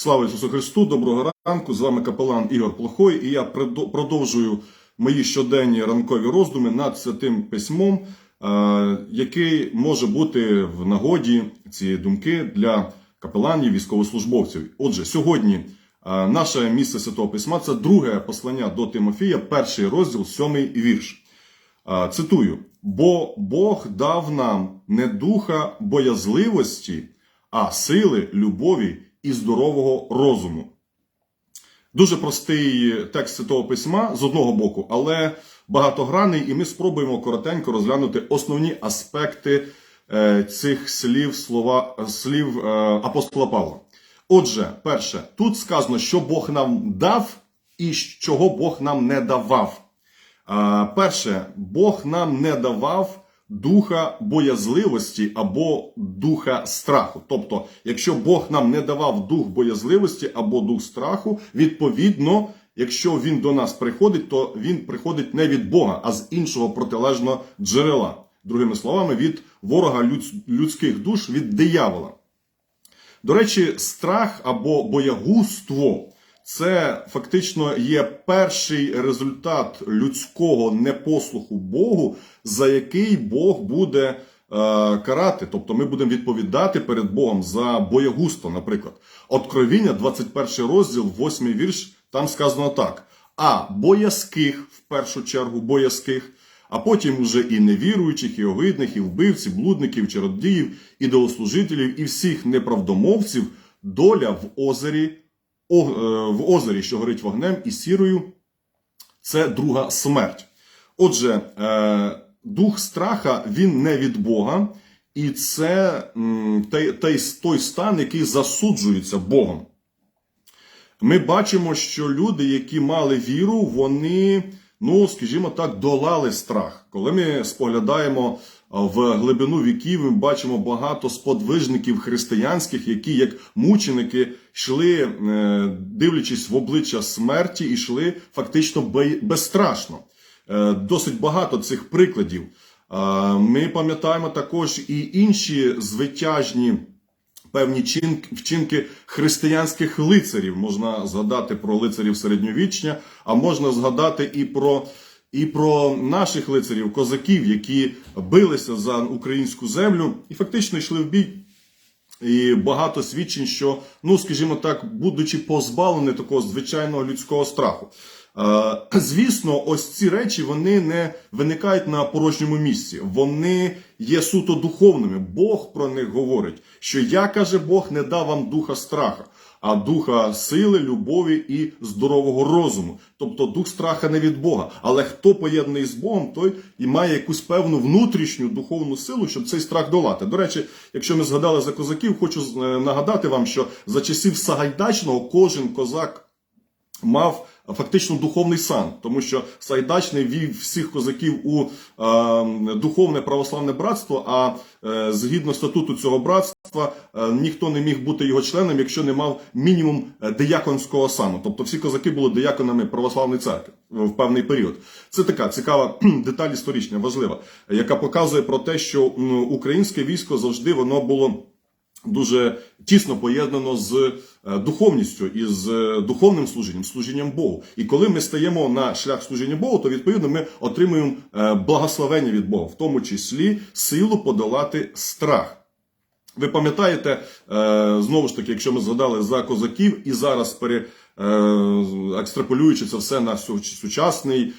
Слава Ісусу Христу! Доброго ранку! З вами капелан Ігор Плохой, і я продовжую мої щоденні ранкові роздуми над святим письмом, е, який може бути в нагоді цієї думки для капеланів, військовослужбовців. Отже, сьогодні е, наше місце святого письма це друге послання до Тимофія, перший розділ, сьомий вірш. Е, Цитую: бо Бог дав нам не духа боязливості, а сили, любові і здорового розуму. Дуже простий текст Святого Письма з одного боку, але багатогранний, і ми спробуємо коротенько розглянути основні аспекти е, цих слів, слова, слів е, апостола Павла. Отже, перше, тут сказано, що Бог нам дав і чого Бог нам не давав. А, Перше, Бог нам не давав духа боязливості або духа страху. Тобто, якщо Бог нам не давав дух боязливості або дух страху, відповідно, якщо він до нас приходить, то він приходить не від Бога, а з іншого протилежного джерела. Другими словами, від ворога людських душ, від диявола. До речі, страх або боягузтво це фактично є перший результат людського непослуху Богу, за який Бог буде е, карати. Тобто ми будемо відповідати перед Богом за боягузтво, наприклад. Откровіння, 21 розділ, 8 вірш, там сказано так: а боязких, в першу чергу, боязких. А потім уже і невіруючих, і огидних, і вбивців, блудників, чародіїв, ідолослужителів і всіх неправдомовців доля в озері, в озері, що горить вогнем і сірою, це друга смерть. Отже, е, дух страха він не від Бога, і це той, стан, який засуджується Богом. Ми бачимо, що люди, які мали віру, вони, ну скажімо так, долали страх. Коли ми споглядаємо в глибину віків, ми бачимо багато сподвижників християнських, які, як мученики, йшли, е, дивлячись в обличчя смерті, і йшли фактично безстрашно. Е, Досить багато цих прикладів. Ми пам'ятаємо також і інші звитяжні певні вчинки християнських лицарів. Можна згадати про лицарів середньовіччя, а можна згадати і про, і про наших лицарів, козаків, які билися за українську землю і фактично йшли в бій. І багато свідчень, що, ну скажімо так, будучи позбавлені такого звичайного людського страху. Е, Звісно, ось ці речі вони не виникають на порожньому місці. Вони є суто духовними. Бог про них говорить, що я каже Бог не дав вам духа страха, а духа сили, любові і здорового розуму. Тобто дух страха не від Бога. Але хто поєднаний з Богом, той і має якусь певну внутрішню духовну силу, щоб цей страх долати. До речі, якщо ми згадали за козаків, хочу е, нагадати вам, що за часів Сагайдачного кожен козак мав фактично духовний сан, тому що Сайдачний вів всіх козаків у е, духовне православне братство. А е, згідно статуту цього братства, е, ніхто не міг бути його членом, якщо не мав мінімум е, дияконського сану. Тобто всі козаки були дияконами православної церкви в певний період. Це така цікава деталь історична, важлива, яка показує про те, що українське військо завжди воно було дуже тісно поєднано з е, духовністю і з е, духовним служінням, служінням Богу. І коли ми стаємо на шлях служіння Богу, то відповідно ми отримуємо е, благословення від Бога, в тому числі силу подолати страх. Ви пам'ятаєте, знову ж таки, якщо ми згадали за козаків і зараз пере, екстраполюючи це все на сучасний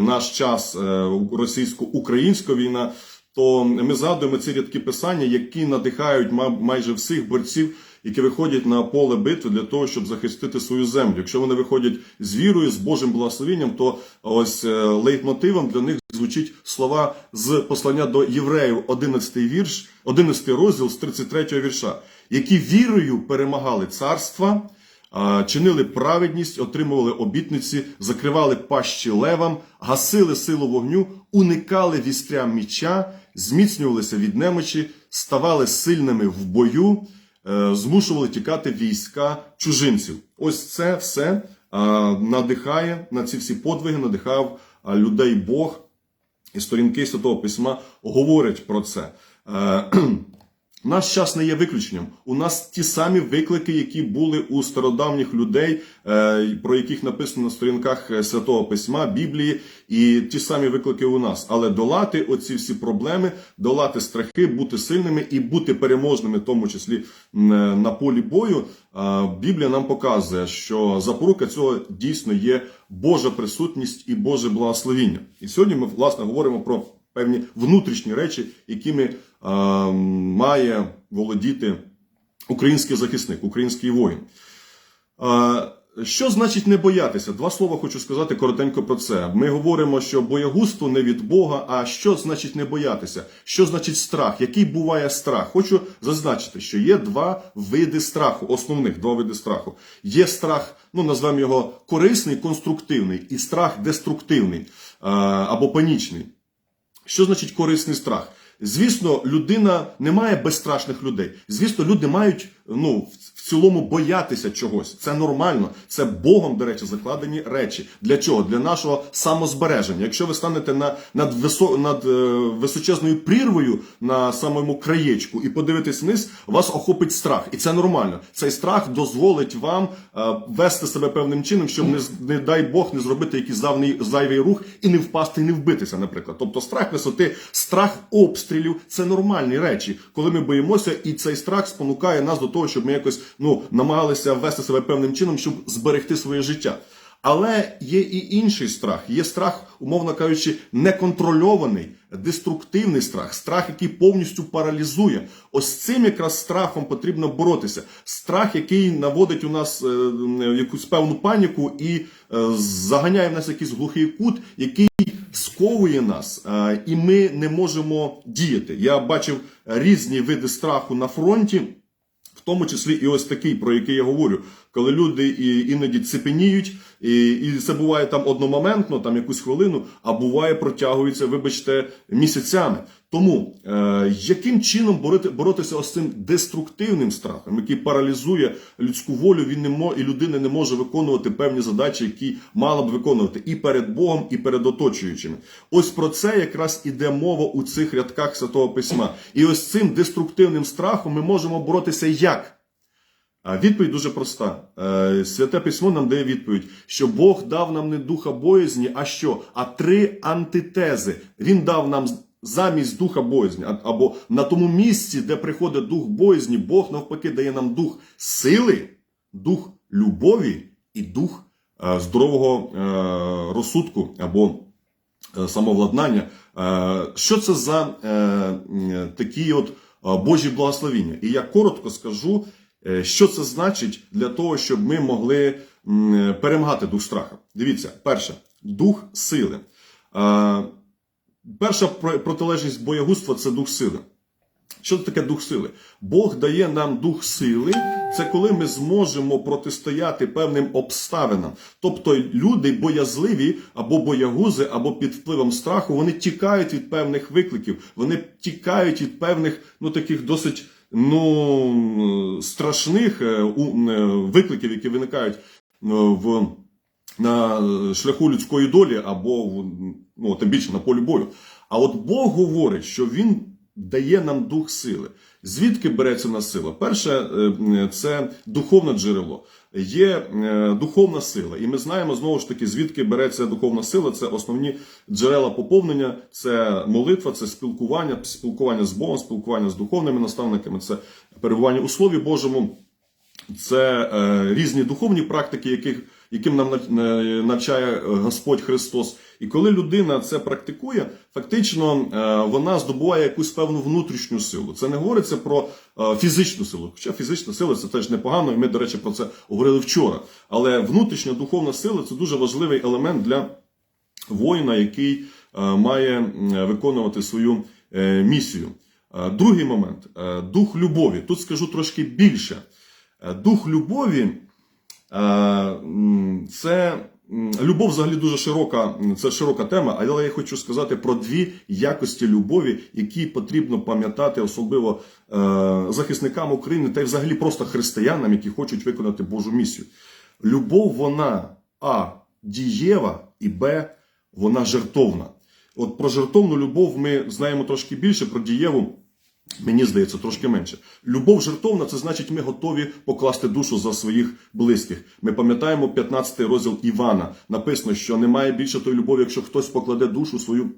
наш час російсько-українська війна, то ми згадуємо ці рядки писання, які надихають ма- майже всіх борців, які виходять на поле битви для того, щоб захистити свою землю. Якщо вони виходять з вірою, з Божим благословенням, то ось е, лейтмотивом для них звучить слова з послання до євреїв, 11 вірш, 11 розділ з 33 вірша, які вірою перемагали царства. Чинили праведність, отримували обітниці, закривали пащі левам, гасили силу вогню, уникали вістрям міча, зміцнювалися від немочі, ставали сильними в бою, е, змушували тікати війська чужинців. Ось це все надихає на ці всі подвиги, надихав людей Бог і сторінки Святого Письма говорять про це. Наш час не є виключенням. У нас ті самі виклики, які були у стародавніх людей, е, про яких написано на сторінках е, Святого Письма, Біблії, і ті самі виклики у нас. Але долати оці всі проблеми, долати страхи, бути сильними і бути переможними, в тому числі е, на полі бою. Біблія нам показує, що запорука цього дійсно є Божа присутність і Боже благословіння. І сьогодні ми власне говоримо про певні внутрішні речі, якими е, має володіти український захисник, український воїн. Е, що значить не боятися? Два слова хочу сказати коротенько про це. Ми говоримо, що боягузтво не від Бога. А що значить не боятися? Що значить страх? Який буває страх? Хочу зазначити, що є два види страху, основних два види страху. Є страх, ну назвемо його корисний, конструктивний, і страх деструктивний або панічний. Що значить корисний страх? Звісно, людина не має безстрашних людей. Звісно, люди мають ну, цілому боятися чогось. Це нормально. Це Богом, до речі, закладені речі. Для чого? Для нашого самозбереження. Якщо ви станете на, над, висо, над е, височезною прірвою на самому краєчку і подивитесь вниз, вас охопить страх. І це нормально. Цей страх дозволить вам е, вести себе певним чином, щоб не, не дай Бог не зробити якийсь зайвий, зайвий рух і не впасти, і не вбитися, наприклад. Тобто страх висоти, страх обстрілів це нормальні речі, коли ми боїмося, і цей страх спонукає нас до того, щоб ми якось ну намагалися вести себе певним чином, щоб зберегти своє життя. Але є і інший страх. Є страх, умовно кажучи, неконтрольований, деструктивний страх, страх, який повністю паралізує. Ось цим якраз страхом потрібно боротися. Страх, який наводить у нас е, е, якусь певну паніку і е, заганяє в нас якийсь глухий кут, який сковує нас, е, і ми не можемо діяти. Я бачив різні види страху на фронті. Тому числі і ось такий, про який я говорю, коли люди і, іноді цепеніють, і, і це буває там одномоментно, там якусь хвилину, а буває протягується, вибачте, місяцями. Тому е, яким чином борити, боротися ось цим деструктивним страхом, який паралізує людську волю, він не мо, і людина не може виконувати певні задачі, які мала б виконувати і перед Богом, і перед оточуючими. Ось про це якраз іде мова у цих рядках Святого Письма. І ось цим деструктивним страхом ми можемо боротися як? Відповідь дуже проста. Е, Святе письмо нам дає відповідь, що Бог дав нам не духа боязні, а що? А три антитези. Він дав нам замість духа боязні, або на тому місці, де приходить дух боязні, Бог навпаки дає нам дух сили, дух любові і дух е, здорового е, розсудку або самовладнання. Що це за такі от Божі благословіння? І я коротко скажу, що це значить для того, щоб ми могли перемагати дух страха. Дивіться, перше, дух сили. Е, Перша протилежність боягузтва це дух сили. Що це таке дух сили? Бог дає нам дух сили, це коли ми зможемо протистояти певним обставинам. Тобто люди боязливі або боягузи, або під впливом страху, вони тікають від певних викликів, вони тікають від певних, ну таких досить ну, страшних е, е, викликів, які виникають е, в на шляху людської долі або ну, тим більше на полі бою. А от Бог говорить, що Він дає нам дух сили. Звідки береться на сила? Перше, е, це духовне джерело. Є е, духовна сила, і ми знаємо знову ж таки, звідки береться духовна сила. Це основні джерела поповнення, це молитва, це спілкування, спілкування з Богом, спілкування з духовними наставниками, це перебування у Слові Божому. Це е, різні духовні практики, яких, яким нам навчає Господь Христос. І коли людина це практикує, фактично е, вона здобуває якусь певну внутрішню силу. Це не говориться про е, фізичну силу. Хоча фізична сила це теж непогано, і ми, до речі, про це говорили вчора. Але внутрішня духовна сила це дуже важливий елемент для воїна, який е, має виконувати свою місію. Другий момент дух любові. Тут скажу трошки більше. Дух любові це любов взагалі дуже широка, це широка тема, але я хочу сказати про дві якості любові, які потрібно пам'ятати, особливо е, захисникам України та й взагалі просто християнам, які хочуть виконати Божу місію. Любов, вона а дієва і б вона жертовна. От про жертовну любов ми знаємо трошки більше, про дієву Мені здається, трошки менше. Любов жертовна це значить, ми готові покласти душу за своїх близьких. Ми пам'ятаємо 15 розділ Івана. Написано, що немає більше тої любові, якщо хтось покладе душу свою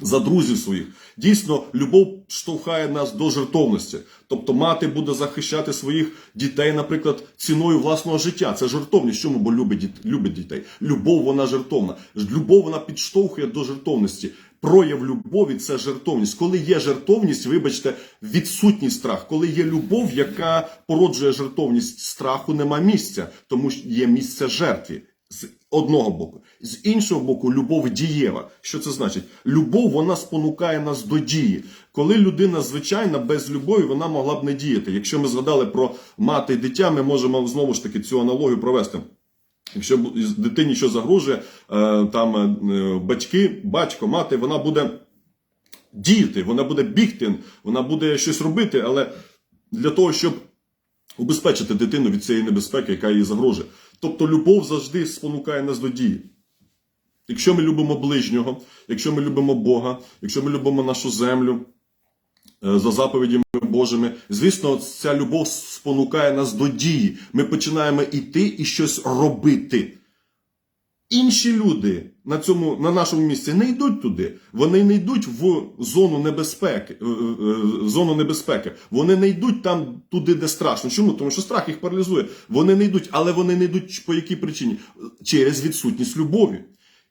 за друзів своїх. Дійсно, любов штовхає нас до жертовності. Тобто мати буде захищати своїх дітей, наприклад, ціною власного життя. Це жертовність. Чому? Бо любить, любить дітей. Любов вона жертовна. Любов вона підштовхує до жертовності. Прояв любові це жертовність. Коли є жертовність, вибачте, відсутність страх. Коли є любов, яка породжує жертовність страху, нема місця, тому що є місце жертві. З одного боку, з іншого боку, любов дієва. Що це значить? Любов вона спонукає нас до дії. Коли людина звичайна без любові, вона могла б не діяти. Якщо ми згадали про мати і дитя, ми можемо знову ж таки цю аналогію провести. Якщо дитині що загрожує, е, там е, батьки, батько, мати, вона буде діяти, вона буде бігти, вона буде щось робити, але для того, щоб убезпечити дитину від цієї небезпеки, яка їй загрожує. Тобто любов завжди спонукає нас до дії. Якщо ми любимо ближнього, якщо ми любимо Бога, якщо ми любимо нашу землю е, за заповідями Божими, звісно, ця любов спонукає нас до дії. Ми починаємо йти і щось робити. Інші люди на цьому на нашому місці не йдуть туди. Вони не йдуть в зону небезпеки. в зону небезпеки. Вони не йдуть там туди, де страшно. Чому? Тому що страх їх паралізує. Вони не йдуть, але вони не йдуть по якій причині? Через відсутність любові.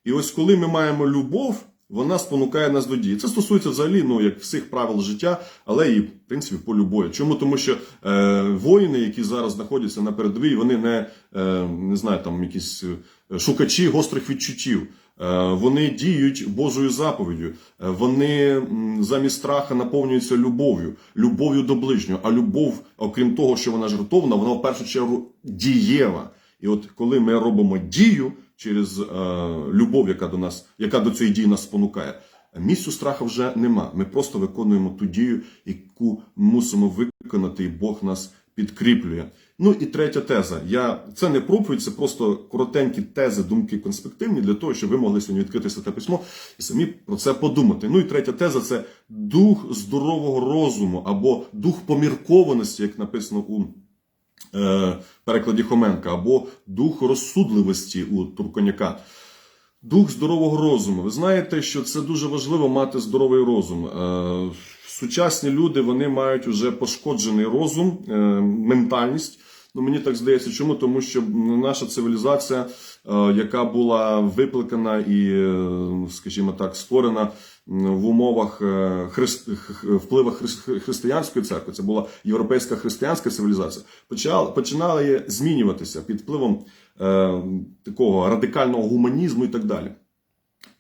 І ось коли ми маємо любов, вона спонукає нас до дії. Це стосується взагалі ну, як всіх правил життя, але і в принципі полю бою. Чому? Тому що е, воїни, які зараз знаходяться на передовій, вони не, е, не знаю, там якісь е, шукачі гострих відчуттів. Е, Вони діють Божою заповіддю. Е, Вони замість страха наповнюються любов'ю, любов'ю до ближнього. А любов, окрім того, що вона жертовна, вона в першу чергу дієва. І от коли ми робимо дію через е, любов, яка до нас, яка до цієї дії нас спонукає, місцю страха вже нема. Ми просто виконуємо ту дію, яку мусимо виконати, і Бог нас підкріплює. Ну і третя теза. Я це не проповідь, це просто коротенькі тези, думки конспективні для того, щоб ви могли сьогодні відкрити святе письмо і самі про це подумати. Ну і третя теза це дух здорового розуму або дух поміркованості, як написано у перекладі Хоменка, або дух розсудливості у Турконяка. Дух здорового розуму. Ви знаєте, що це дуже важливо мати здоровий розум. Е, Сучасні люди вони мають вже пошкоджений розум, е, ментальність. Ну, мені так здається, чому? Тому що наша цивілізація, е, яка була викликана і, е, скажімо так, створена в умовах е, христ... впливу християнської церкви, це була європейська християнська цивілізація, почала, починала змінюватися під впливом такого радикального гуманізму і так далі.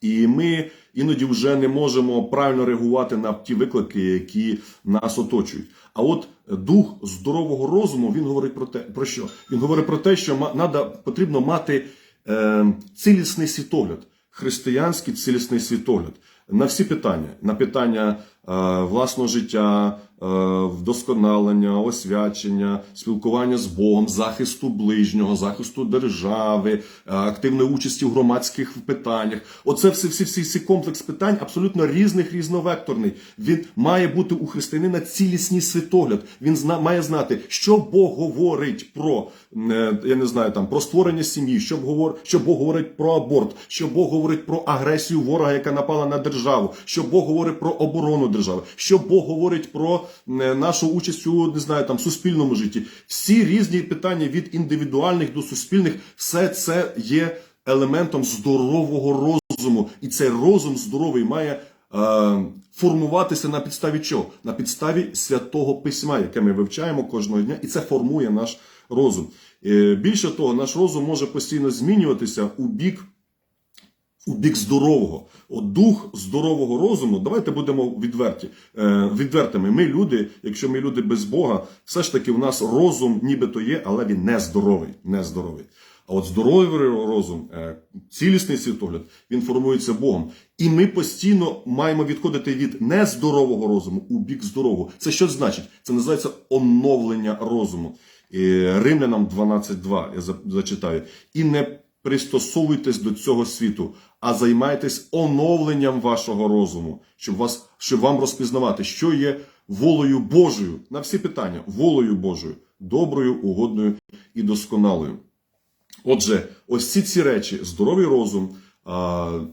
І ми іноді вже не можемо правильно реагувати на ті виклики, які нас оточують. А от дух здорового розуму він говорить про те, про що? Він говорить про те, що надо, потрібно мати е, цілісний світогляд, християнський цілісний світогляд на всі питання, на питання е, власного життя, вдосконалення, освячення, спілкування з Богом, захисту ближнього, захисту держави, е, активної участі в громадських питаннях. Оце все всі, всі, всі комплекс питань абсолютно різних, різновекторний. Він має бути у християнина цілісний світогляд. Він зна, має знати, що Бог говорить про е, я не знаю там про створення сім'ї, що говор, що Бог говорить про аборт, що Бог говорить про агресію ворога, яка напала на державу, що Бог говорить про оборону держави, що Бог говорить про е, нашу участь у не знаю там суспільному житті. Всі різні питання від індивідуальних до суспільних, все це є елементом здорового розуму, і цей розум здоровий має. е, Формуватися на підставі чого? На підставі святого письма, яке ми вивчаємо кожного дня, і це формує наш розум. Е, Більше того, наш розум може постійно змінюватися у бік у бік здорового. От дух здорового розуму, давайте будемо відверті. Е, відвертими. Ми люди, якщо ми люди без Бога, все ж таки у нас розум нібито є, але він не здоровий. Не здоровий. А от здоровий розум, е, цілісний світогляд, він формується Богом. І ми постійно маємо відходити від нездорового розуму у бік здорового. Це що значить? Це називається оновлення розуму. І Римлянам 12.2 я зачитаю. І не пристосовуйтесь до цього світу, а займайтесь оновленням вашого розуму, щоб вас, щоб вам розпізнавати, що є волею Божою на всі питання, волею Божою, доброю, угодною і досконалою. Отже, ось ці ці речі: здоровий розум,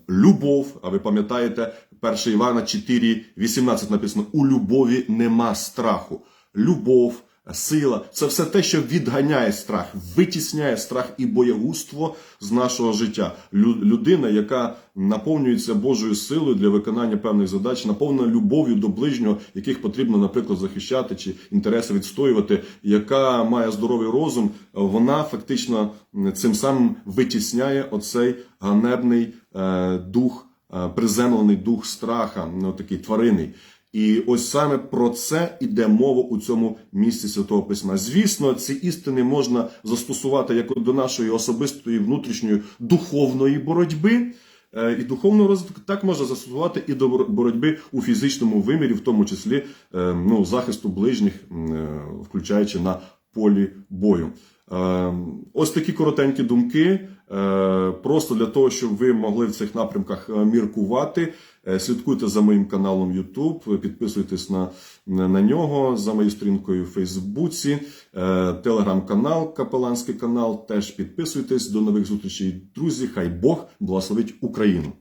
любов. А ви пам'ятаєте, 1 Івана 4, 18 написано: у любові нема страху. Любов, сила це все те, що відганяє страх, витісняє страх і боягузтво з нашого життя. Людина, яка наповнюється Божою силою для виконання певних задач, наповнена любов'ю до ближнього, яких потрібно, наприклад, захищати чи інтереси відстоювати, яка має здоровий розум, вона фактично цим самим витісняє оцей ганебний е, дух, е, приземлений дух страха, ну такий тваринний. І ось саме про це іде мова у цьому місці Святого Письма. Звісно, ці істини можна застосувати як до нашої особистої внутрішньої духовної боротьби. Е, І духовного розвитку так можна застосувати і до боротьби у фізичному вимірі, в тому числі е, ну, захисту ближніх, е, включаючи на полі бою. Е, Ось такі коротенькі думки. Е, Просто для того, щоб ви могли в цих напрямках е, міркувати. Е, Слідкуйте за моїм каналом YouTube, підписуйтесь на, на нього, за моєю сторінкою в Фейсбуці, телеграм-канал, капеланський канал. Теж підписуйтесь. До нових зустрічей, друзі. Хай Бог благословить Україну.